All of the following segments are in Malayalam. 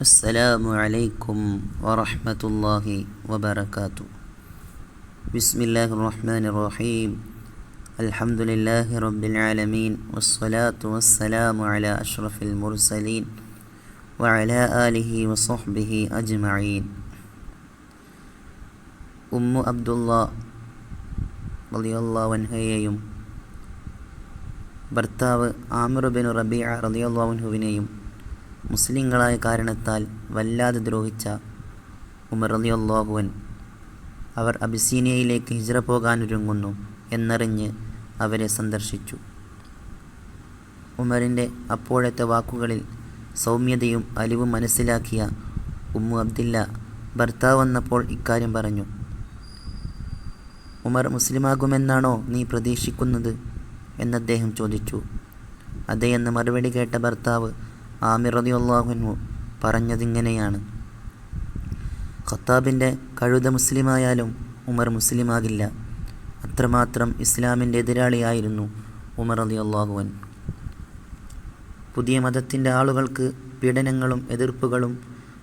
السلام عليكم ورحمة الله وبركاته. بسم الله الرحمن الرحيم. الحمد لله رب العالمين والصلاة والسلام على أشرف المرسلين وعلى آله وصحبه أجمعين. أم عبد الله رضي الله ഉമ്മു برتاب عمرو بن ربيعة رضي الله عنه വൻഹുവിനെയും മുസ്ലിങ്ങളായ കാരണത്താൽ വല്ലാതെ ദ്രോഹിച്ച ഉമർ റളിയല്ലാഹുവൻ അവർ അബിസീനിയയിലേക്ക് ഹിജ്റ പോകാനൊരുങ്ങുന്നു എന്നറിഞ്ഞ് അവരെ സന്ദർശിച്ചു. ഉമറിന്റെ അപ്പോഴത്തെ വാക്കുകളിൽ സൗമ്യതയും അലിവും മനസ്സിലാക്കിയ ഉമ്മു അബ്ദില്ല ഭർത്താവ് വന്നപ്പോൾ ഇക്കാര്യം പറഞ്ഞു. ഉമർ മുസ്ലിമാകുമെന്നാണോ നീ പ്രതീക്ഷിക്കുന്നത്? എന്നദ്ദേഹം ചോദിച്ചു. അതേ എന്ന് മറുപടി കേട്ട ഭർത്താവ് ആമിർ റളിയല്ലാഹു പറഞ്ഞതിങ്ങനെയാണ്. ഖത്താബിന്റെ കഴുത മുസ്ലിമായാലും ഉമർ മുസ്ലിമാകില്ല. അത്രമാത്രം ഇസ്ലാമിന്റെ എതിരാളിയായിരുന്നു ഉമർ റളിയല്ലാഹുവൻ പുതിയ മതത്തിന്റെ ആളുകൾക്ക് പീഡനങ്ങളും എതിർപ്പുകളും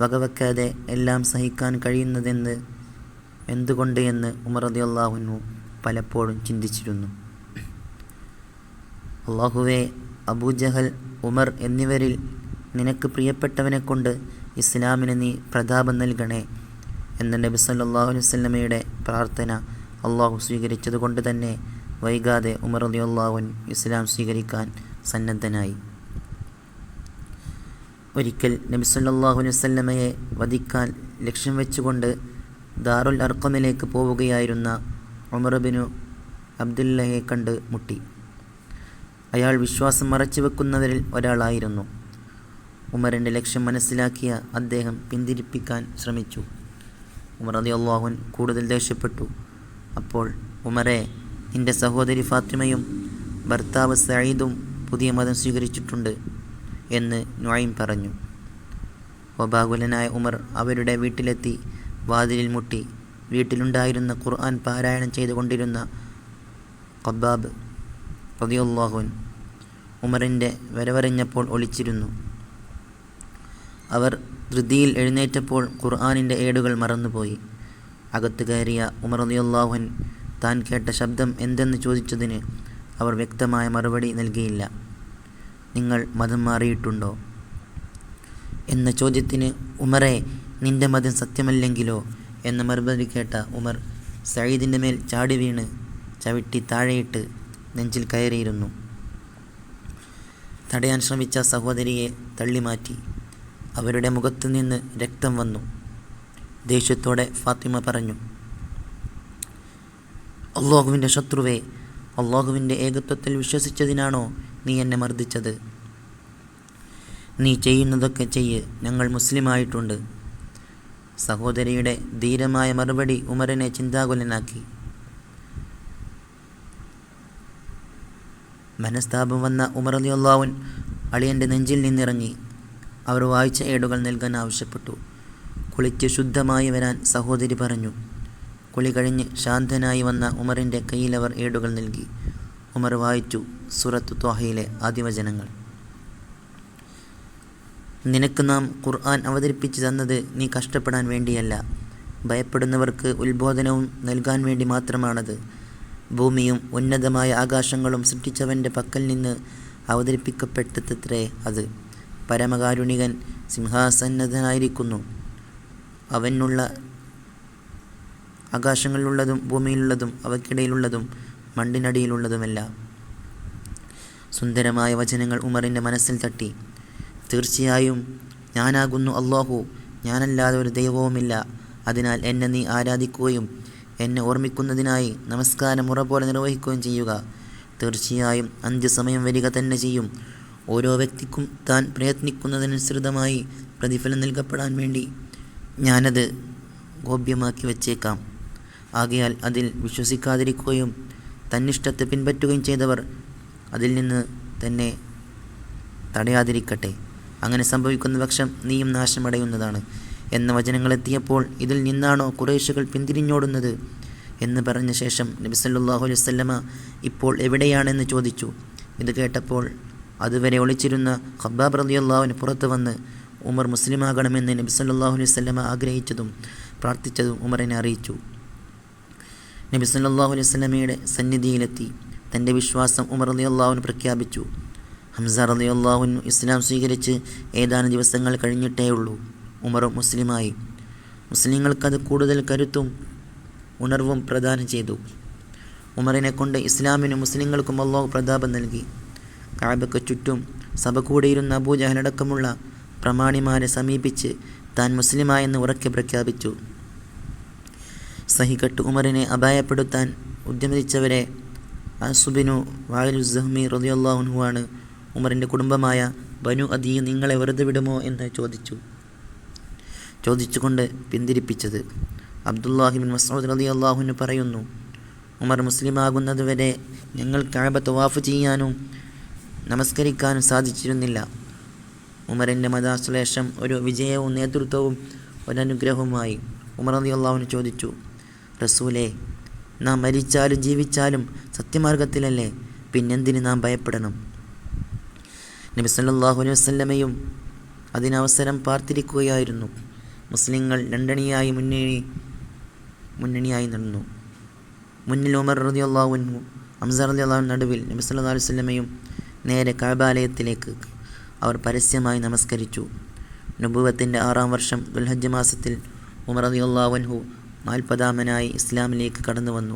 വകവെക്കാതെ എല്ലാം സഹിക്കാൻ കഴിയുന്നതെന്ന് എന്തുകൊണ്ട് എന്ന് ഉമർ റളിയല്ലാഹു പലപ്പോഴും ചിന്തിച്ചിരുന്നു. അള്ളാഹുവെ അബൂജഹൽ ഉമർ എന്നിവരിൽ നിനക്ക് പ്രിയപ്പെട്ടവനെ കൊണ്ട് ഇസ്ലാമിന് നീ പ്രതാപം നൽകണേ എന്ന നബി സല്ലല്ലാഹു അലൈഹി വസല്ലമയുടെ പ്രാർത്ഥന അള്ളാഹു സ്വീകരിച്ചതുകൊണ്ട് തന്നെ വൈകാതെ ഉമർ അലി അള്ളാഹുൻ ഇസ്ലാം സ്വീകരിക്കാൻ സന്നദ്ധനായി. ഒരിക്കൽ നബി സല്ലാഹു അലൈഹി വസല്ലമയെ വധിക്കാൻ ലക്ഷ്യം വെച്ചുകൊണ്ട് ദാറുൽ അർക്കമിലേക്ക് പോവുകയായിരുന്ന ഉമർബിനു അബ്ദുല്ലയെ കണ്ട് മുട്ടി. അയാൾ വിശ്വാസം മറച്ചു വെക്കുന്നവരിൽ ഒരാളായിരുന്നു. ഉമറിന്റെ ലക്ഷ്യം മനസ്സിലാക്കിയ അദ്ദേഹം പിന്തിരിപ്പിക്കാൻ ശ്രമിച്ചു. ഉമർ അതി അള്ളാഹുൻ കൂടുതൽ ദേഷ്യപ്പെട്ടു. അപ്പോൾ ഉമറെ നിന്റെ സഹോദരി ഫാത്തിമയും ഭർത്താവ് സയ്യിദും പുതിയ മതം സ്വീകരിച്ചിട്ടുണ്ട് എന്ന് നുഐം പറഞ്ഞു. വബാകുലനായ ഉമർ അവരുടെ വീട്ടിലെത്തി വാതിലിൽ മുട്ടി വീട്ടിലുണ്ടായിരുന്ന ഖുർആൻ പാരായണം ചെയ്തുകൊണ്ടിരുന്ന കബാബ് റതിയുള്ളാഹുൻ ഉമറിന്റെ വരവറിഞ്ഞപ്പോൾ ഒളിച്ചിരുന്നു. അവർ ധൃതിയിൽ എഴുന്നേറ്റപ്പോൾ ഖുർആാനിന്റെ ഏടുകൾ മറന്നുപോയി. അകത്ത് കയറിയ ഉമർ റളിയല്ലാഹുൻ താൻ കേട്ട ശബ്ദം എന്തെന്ന് ചോദിച്ചതിന് അവർ വ്യക്തമായ മറുപടി നൽകിയില്ല. നിങ്ങൾ മതം മാറിയിട്ടുണ്ടോ? എന്ന ചോദ്യത്തിന് ഉമറെ നിന്റെ മതം സത്യമല്ലെങ്കിലോ? എന്ന മറുപടി കേട്ട ഉമർ സയ്യിദിന്റെ മേൽ ചാടി വീണ് ചവിട്ടി താഴെയിട്ട് നെഞ്ചിൽ കയറിയിരുന്നു. തടയാൻ ശ്രമിച്ച സഹോദരിയെ തള്ളിമാറ്റി. അവരുടെ മുഖത്തു നിന്ന് രക്തം വന്നു. ദേഷ്യത്തോടെ ഫാത്തിമ പറഞ്ഞു അള്ളാഹുവിന്റെ ശത്രുവേ അള്ളാഹുവിന്റെ ഏകത്വത്തിൽ വിശ്വസിച്ചതിനാണോ നീ എന്നെ മർദ്ദിച്ചത്? നീ ചെയ്യുന്നതൊക്കെ ചെയ്യ് ഞങ്ങൾ മുസ്ലിമായിട്ടുണ്ട്. സഹോദരിയുടെ ധീരമായ മറുപടി ഉമരനെ ചിന്താകുലനാക്കി. മനസ്താപം വന്ന ഉമർ അലി അള്ളാവുൻ അളിയന്റെ നെഞ്ചിൽ നിന്നിറങ്ങി. അവർ വായിച്ച ഏടുകൾ നൽകാൻ ആവശ്യപ്പെട്ടു. കുളിച്ച് ശുദ്ധമായി വരാൻ സഹോദരി പറഞ്ഞു. കുളി കഴിഞ്ഞ് ശാന്തനായി വന്ന ഉമറിന്റെ കയ്യിൽ അവർ ഏടുകൾ നൽകി. ഉമർ വായിച്ചു സുറത്ത് ത്വാഹയിലെ ആദിവചനങ്ങൾ. നിനക്ക് നാം ഖുർആൻ അവതരിപ്പിച്ചു തന്നത് നീ കഷ്ടപ്പെടാൻ വേണ്ടിയല്ല. ഭയപ്പെടുന്നവർക്ക് ഉത്ബോധനവും നൽകാൻ വേണ്ടി മാത്രമാണത്. ഭൂമിയും ഉന്നതമായ ആകാശങ്ങളും സൃഷ്ടിച്ചവന്റെ പക്കൽ നിന്ന് അവതരിപ്പിക്കപ്പെട്ടത്രേ അത്. പരമകാരുണികൻ സിംഹാസന്നദ്ധനായിരിക്കുന്നു. അവനുള്ള ആകാശങ്ങളിലുള്ളതും ഭൂമിയിലുള്ളതും അവക്കിടയിലുള്ളതും മണ്ണിനടിയിലുള്ളതുമെല്ലാം. സുന്ദരമായ വചനങ്ങൾ ഉമറിന്റെ മനസ്സിൽ തട്ടി. തീർച്ചയായും ഞാനാകുന്നു അള്ളാഹു ഞാനല്ലാതെ ഒരു ദൈവവുമില്ല. അതിനാൽ എന്നെ നീ ആരാധിക്കുകയും എന്നെ ഓർമ്മിക്കുന്നതിനായി നമസ്കാരം മുറ നിർവഹിക്കുകയും ചെയ്യുക. തീർച്ചയായും അഞ്ച് സമയം വരിക തന്നെ ചെയ്യും. ഓരോ വ്യക്തിക്കും താൻ പ്രയത്നിക്കുന്നതിനനുസൃതമായി പ്രതിഫലം നൽകപ്പെടാൻ വേണ്ടി ഞാനത് ഗോപ്യമാക്കി വച്ചേക്കാം. ആകയാൽ അതിൽ വിശ്വസിക്കാതിരിക്കുകയും തന്നിഷ്ടത്തെ പിൻപറ്റുകയും ചെയ്തവർ അതിൽ നിന്ന് തന്നെ തടയാതിരിക്കട്ടെ. അങ്ങനെ സംഭവിക്കുന്ന പക്ഷം നീയും നാശമടയുന്നതാണ്. എന്ന വചനങ്ങളെത്തിയപ്പോൾ ഇതിൽ നിന്നാണോ കുറേശുകൾ പിന്തിരിഞ്ഞോടുന്നത് എന്ന് പറഞ്ഞ ശേഷം നബിസല്ലാഹു വസല്ലമ ഇപ്പോൾ എവിടെയാണെന്ന് ചോദിച്ചു. ഇത് കേട്ടപ്പോൾ അതുവരെ ഒളിച്ചിരുന്ന ഖബ്ബാബ് അള്ളാഹുവിന് പുറത്തു വന്ന് ഉമർ മുസ്ലിമാകണമെന്ന് നബി സല്ലല്ലാഹു അലൈഹി ആഗ്രഹിച്ചതും പ്രാർത്ഥിച്ചതും ഉമറിനെ അറിയിച്ചു. നബി സല്ലല്ലാഹു അലൈഹി വസല്ലമയുടെ സന്നിധിയിലെത്തി തന്റെ വിശ്വാസം ഉമർ അലി അള്ളാഹുവിന് പ്രഖ്യാപിച്ചു. ഹംസ റളിയല്ലാഹുവിന് ഇസ്ലാം സ്വീകരിച്ച് ഏതാനും ദിവസങ്ങൾ കഴിഞ്ഞിട്ടേ ഉള്ളൂ. ഉമറും മുസ്ലിമായി. മുസ്ലിങ്ങൾക്കത് കൂടുതൽ കരുത്തും ഉണർവും പ്രദാനം ചെയ്തു. ഉമറിനെ കൊണ്ട് ഇസ്ലാമിനും മുസ്ലിങ്ങൾക്കും അള്ളാഹു പ്രതാപം നൽകി. കാബയ്ക്ക് ചുറ്റും സഭ കൂടിയിരുന്ന അബൂജഹലടക്കമുള്ള പ്രമാണിമാരെ സമീപിച്ച് താൻ മുസ്ലിമായെന്ന് ഉറക്കെ പ്രഖ്യാപിച്ചു. സഹികട്ട് ഉമറിനെ അപായപ്പെടുത്താൻ ഉദ്യമിച്ചവരെ അസുബിനു വായലുസഹ്മി ആണ് ഉമറിന്റെ കുടുംബമായ ബനു അദീ നിങ്ങളെ വെറുതെ വിടുമോ എന്ന് ചോദിച്ചു. ചോദിച്ചുകൊണ്ട് പിന്തിരിപ്പിച്ചത്. അബ്ദുല്ലാഹിബിൻ മസൂദ് റതി അള്ളാഹുവിന് പറയുന്നു ഉമർ മുസ്ലിമാകുന്നതുവരെ ഞങ്ങൾ കാബ തവാഫ് ചെയ്യാനും നമസ്കരിക്കാനും സാധിച്ചിരുന്നില്ല. ഉമറിന്റെ മതാശ്ലേഷം ഒരു വിജയവും നേതൃത്വവും ഒരനുഗ്രഹവുമായി ഉമർ അലി അള്ളാഹുവിന് ചോദിച്ചു റസൂലെ നാം മരിച്ചാലും ജീവിച്ചാലും സത്യമാർഗത്തിലല്ലേ? പിന്നെന്തിന് നാം ഭയപ്പെടണം? നബി സല്ലല്ലാഹു അലൈഹി വസ്ലമയും അതിനവസരം പാർത്തിരിക്കുകയായിരുന്നു. മുസ്ലിങ്ങൾ രണ്ടണിയായി മുന്നണി മുന്നണിയായി നടന്നു. മുന്നിൽ ഉമർ റതി അള്ളാഹുവിനും അംസർ അലി അള്ളാഹു നടുവിൽ നബി സല്ലല്ലാഹു അലൈഹി വസല്ലമയും നേരെ കാബാലയത്തിലേക്ക് അവർ പരസ്യമായി നമസ്കരിച്ചു. നുബുവത്തിന്റെ ആറാം വർഷം ദുൽഹജ്ജ് മാസത്തിൽ ഉമർ അള്ളാഹുൻഹു നാൽപ്പതാമനായി ഇസ്ലാമിലേക്ക് കടന്നു വന്നു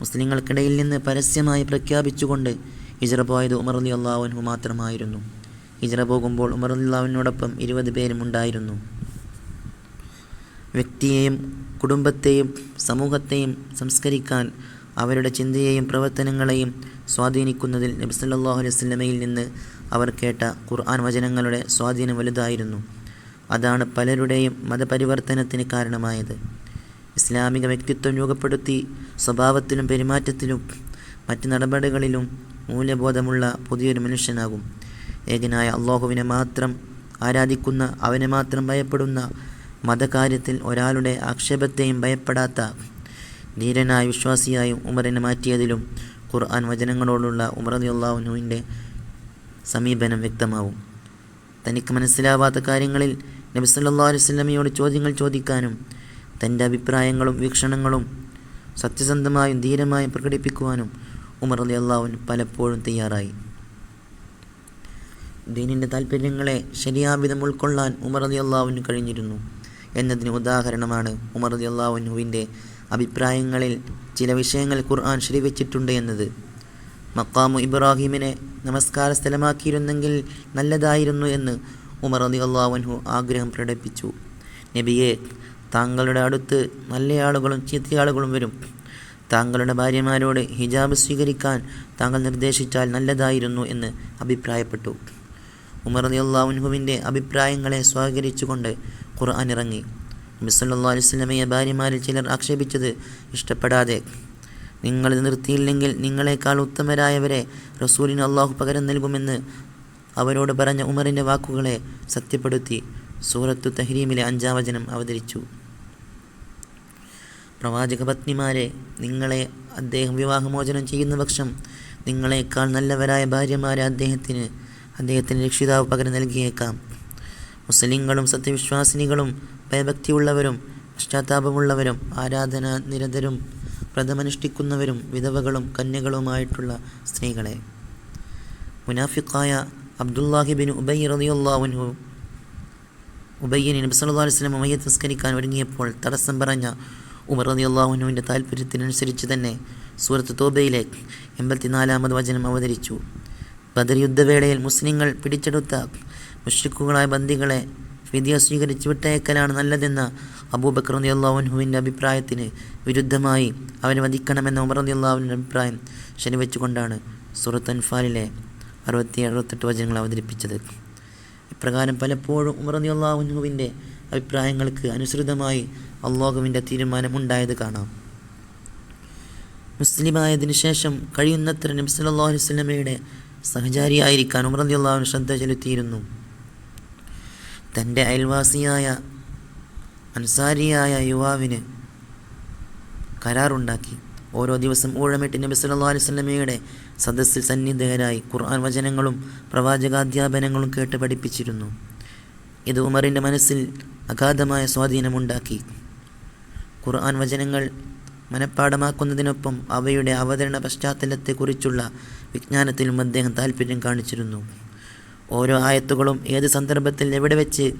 മുസ്ലിങ്ങൾക്കിടയിൽ നിന്ന് പരസ്യമായി പ്രഖ്യാപിച്ചുകൊണ്ട് ഹിജറ പോയത് ഉമർ അള്ളാഹുൻഹു മാത്രമായിരുന്നു. ഹിജറ പോകുമ്പോൾ ഉമർ അലി അള്ളാഹുവിനോടൊപ്പം ഇരുപത് പേരും ഉണ്ടായിരുന്നു. വ്യക്തിയെയും കുടുംബത്തെയും സമൂഹത്തെയും സംസ്കരിക്കാൻ അവരുടെ ചിന്തയെയും പ്രവർത്തനങ്ങളെയും സ്വാധീനിക്കുന്നതിൽ നബി സല്ലല്ലാഹു അലൈഹി വസല്ലമയിൽ നിന്ന് അവർ കേട്ട ഖുർആൻ വചനങ്ങളുടെ സ്വാധീനം വലുതായിരുന്നു. അതാണ് പലരുടെയും മതപരിവർത്തനത്തിന് കാരണമായത്. ഇസ്ലാമിക വ്യക്തിത്വം രൂപപ്പെടുത്തി സ്വഭാവത്തിലും പെരുമാറ്റത്തിലും മറ്റ് നടപടികളിലും മൂല്യബോധമുള്ള പുതിയൊരു മനുഷ്യനാകും. ഏകനായ അള്ളാഹുവിനെ മാത്രം ആരാധിക്കുന്ന അവനെ മാത്രം ഭയപ്പെടുന്ന മതകാര്യത്തിൽ ഒരാളുടെ ആക്ഷേപത്തെയും ഭയപ്പെടാത്ത ധീരനായ വിശ്വാസിയായും ഉമറിനെ മാറ്റിയതിലും ഖുർആൻ വചനങ്ങളോടുള്ള ഉമർ അള്ളാഹുനുവിന്റെ സമീപനം വ്യക്തമാവും. തനിക്ക് മനസ്സിലാവാത്ത കാര്യങ്ങളിൽ നബി സല്ലല്ലാഹു അലൈഹി വസല്ലമയോട് ചോദ്യങ്ങൾ ചോദിക്കാനും തന്റെ അഭിപ്രായങ്ങളും വീക്ഷണങ്ങളും സത്യസന്ധമായും ധീരമായും പ്രകടിപ്പിക്കുവാനും ഉമർ അലി അള്ളാഹുൻ പലപ്പോഴും തയ്യാറായി. ദീനിന്റെ താല്പര്യങ്ങളെ ശരിയാവിധം ഉൾക്കൊള്ളാൻ ഉമർ അലി അള്ളാഹുവിന് കഴിഞ്ഞിരുന്നു എന്നതിന് ഉദാഹരണമാണ് ഉമർ അലി അള്ളാഹുനുവിന്റെ അഭിപ്രായങ്ങളിൽ ചില വിഷയങ്ങൾ ഖുർആൻ ശരിവെച്ചിട്ടുണ്ട് എന്നത്. മക്കാമു ഇബ്രാഹിമിനെ നമസ്കാര സ്ഥലമാക്കിയിരുന്നെങ്കിൽ നല്ലതായിരുന്നു എന്ന് ഉമർ അലി അള്ളാഹുൻഹു ആഗ്രഹം പ്രകടിപ്പിച്ചു. നബിയെ താങ്കളുടെ അടുത്ത് നല്ല ആളുകളും ചീത്തയാളുകളും വരും. താങ്കളുടെ ഭാര്യമാരോട് ഹിജാബ് സ്വീകരിക്കാൻ താങ്കൾ നിർദ്ദേശിച്ചാൽ നല്ലതായിരുന്നു എന്ന് അഭിപ്രായപ്പെട്ടു. ഉമർ അലി അള്ളാഹുൻഹുവിന്റെ അഭിപ്രായങ്ങളെ സ്വാഗരിച്ചുകൊണ്ട് ഖുർആൻ ഇറങ്ങി. നബി അലുസ്ലമയെ ഭാര്യമാരിൽ ചിലർ ആക്ഷേപിച്ചത് ഇഷ്ടപ്പെടാതെ. നിങ്ങൾ നിർത്തിയില്ലെങ്കിൽ നിങ്ങളെക്കാൾ ഉത്തമരായവരെ റസൂലിന് അള്ളാഹു പകരം നൽകുമെന്ന് അവരോട് പറഞ്ഞ ഉമറിന്റെ വാക്കുകളെ സത്യപ്പെടുത്തി സൂറത്തു തഹ്രീമിലെ അഞ്ചാം വചനം അവതരിച്ചു. പ്രവാചക പത്നിമാരെ നിങ്ങളെ അദ്ദേഹം വിവാഹമോചനം ചെയ്യുന്ന പക്ഷം നിങ്ങളെക്കാൾ നല്ലവരായ ഭാര്യമാരെ അദ്ദേഹത്തിന് അദ്ദേഹത്തിന് രക്ഷിതാവ് പകരം നൽകിയേക്കാം. മുസ്ലിങ്ങളും സത്യവിശ്വാസിനികളും ഭയഭക്തിയുള്ളവരും പശ്ചാത്താപമുള്ളവരും ആരാധന നിരതരും വ്രതമനുഷ്ഠിക്കുന്നവരും വിധവകളും കന്യകളുമായിട്ടുള്ള സ്ത്രീകളെ. മുനാഫിഖായ അബ്ദുല്ലാഹിബിൻ ഉബൈ റളിയല്ലാഹുൻഹു ഉബയ്യനെ നബി സല്ലല്ലാഹു അലൈഹി വസല്ലം തസ്കരിക്കാൻ ഒരുങ്ങിയപ്പോൾ തടസ്സം പറഞ്ഞ ഉമർ റളിയല്ലാഹുവിന്റെ താല്പര്യത്തിനനുസരിച്ച് തന്നെ സൂറത്ത് തോബയിലെ എൺപത്തിനാലാമത് വചനം അവതരിച്ചു. ബദർ യുദ്ധവേളയിൽ മുസ്ലിങ്ങൾ പിടിച്ചെടുത്ത മുഷ്രിക്കുകളായ ബന്ദികളെ വിദ്യ സ്വീകരിച്ച് വിട്ടയക്കലാണ് നല്ലതെന്ന അബൂബക്കർ റളിയല്ലാഹുവിന്റെ അഭിപ്രായത്തിന് വിരുദ്ധമായി അവനെ വധിക്കണമെന്ന ഉമർ റളിയല്ലാഹുവിന്റെ അഭിപ്രായം ശനിവെച്ചുകൊണ്ടാണ് സൂറത്ത് അൻഫാലിലെ അറുപത്തി അറുപത്തെട്ട് വചനങ്ങൾ അവതരിപ്പിച്ചത്. ഇപ്രകാരം പലപ്പോഴും ഉമർ റളിയല്ലാഹുവിന്റെ അഭിപ്രായങ്ങൾക്ക് അനുസൃതമായി അള്ളാഹുവിന്റെ തീരുമാനമുണ്ടായത് കാണാം. മുസ്ലിമായതിനു ശേഷം കഴിയുന്നത്ര നബി സല്ലല്ലാഹു അലൈഹി വസല്ലമയുടെ സഹചാരിയായിരിക്കാൻ ഉമർ റളിയല്ലാഹു ശ്രദ്ധ ചെലുത്തിയിരുന്നു. തന്റെ അയൽവാസിയായ അൻസാരിയായ യുവാവിന് കരാറുണ്ടാക്കി. ഓരോ ദിവസം ഊഴമിട്ട് നബി സല്ലാ അലൈഹി വസല്ലമയുടെ സദസ്സിൽ സന്നിധേയരായി ഖുർആൻ വചനങ്ങളും പ്രവാചകാധ്യാപനങ്ങളും കേട്ട് പഠിപ്പിച്ചിരുന്നു. ഇത് ഉമറിന്റെ മനസ്സിൽ അഗാധമായ സ്വാധീനമുണ്ടാക്കി. ഖുർആൻ വചനങ്ങൾ മനഃപ്പാടമാക്കുന്നതിനൊപ്പം അവയുടെ അവതരണ പശ്ചാത്തലത്തെക്കുറിച്ചുള്ള വിജ്ഞാനത്തിലും അദ്ദേഹം താല്പര്യം കാണിച്ചിരുന്നു. ഓരോ ആയത്തുകളും ഏത് സന്ദർഭത്തിൽ എവിടെ വെച്ച്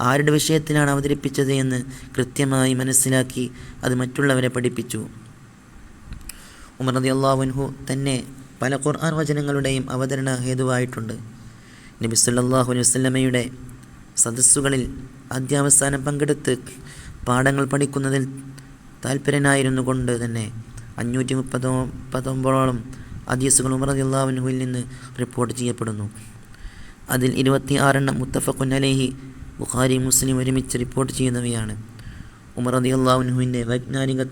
ആരുടെ വിഷയത്തിലാണ് അവതരിപ്പിച്ചത് എന്ന് കൃത്യമായി മനസ്സിലാക്കി അത് മറ്റുള്ളവരെ പഠിപ്പിച്ചു. ഉമർ നദി അള്ളാഹുൻഹു തന്നെ പല ഖുർആൻ വചനങ്ങളുടെയും അവതരണ ഹേതുവായിട്ടുണ്ട്. നബി സല്ലാഹു അലൈഹി വസല്ലമയുടെ സദസ്സുകളിൽ അധ്യാവസാനം പങ്കെടുത്ത് പാഠങ്ങൾ പഠിക്കുന്നതിൽ താല്പര്യനായിരുന്നു കൊണ്ട് തന്നെ അഞ്ഞൂറ്റി മുപ്പതോ പത്തൊമ്പതോളം ഹദീസുകൾ ഉമർ അള്ളാഹുൻഹുവിൽ നിന്ന് റിപ്പോർട്ട് ചെയ്യപ്പെടുന്നു. അതിൽ ഇരുപത്തി ആറെണ്ണം മുത്തഫഖുൻ അലൈഹി ബുഖാരി മുസ്ലിം ഒരുമിച്ച് റിപ്പോർട്ട് ചെയ്യുന്നവയാണ്. ഉമർ അദി അള്ളാഹുനുഹുവിന്റെ വൈജ്ഞാനിക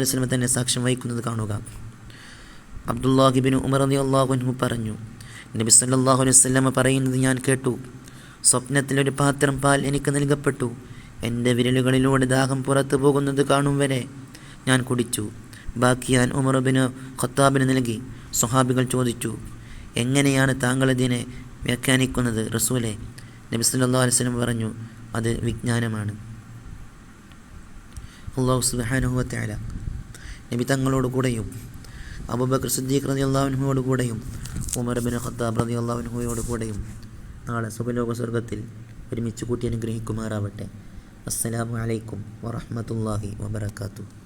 വസല്ലം തന്നെ സാക്ഷ്യം വഹിക്കുന്നത് കാണുക. അബ്ദുല്ലാഹിബിന് ഉമർ അദി അള്ളാഹുനുഹു പറഞ്ഞു നബി സല്ലല്ലാഹു അലൈഹി വസല്ലമ പറയുന്നത് ഞാൻ കേട്ടു. സ്വപ്നത്തിലൊരു പാത്രം പാൽ എനിക്ക് നൽകപ്പെട്ടു. എന്റെ വിരലുകളിലൂടെ ദാഹം പുറത്തു പോകുന്നത് കാണും വരെ ഞാൻ കുടിച്ചു. ബാക്കി ഞാൻ ഉമറുബിന് ഖത്താബിന് നൽകി. സ്വഹാബികൾ ചോദിച്ചു എങ്ങനെയാണ് താങ്കൾ ഇതിനെ വ്യാഖ്യാനിക്കുന്നത്? റസൂലെ നബി അലൈഹി വസല്ലം പറഞ്ഞു അത് വിജ്ഞാനമാണ്. അള്ളാഹു സുബ്ഹാനഹു വതആല നബി തങ്ങളോട് കൂടെയും അബൂബക്കർ സിദ്ദീഖ് റളിയല്ലാഹു അൻഹുവോട് കൂടെയും ഉമർ ബിൻ ഖത്താബ് റളിയല്ലാഹു അൻഹുവോട് കൂടെയും നാളെ സുഖലോക സ്വർഗത്തിൽ ഒരുമിച്ച് കൂട്ടി അനുഗ്രഹിക്കുമാറാവട്ടെ. അസ്സലാമു അലൈക്കും വറഹ്മത്തുള്ളാഹി വബറകാതുഹു.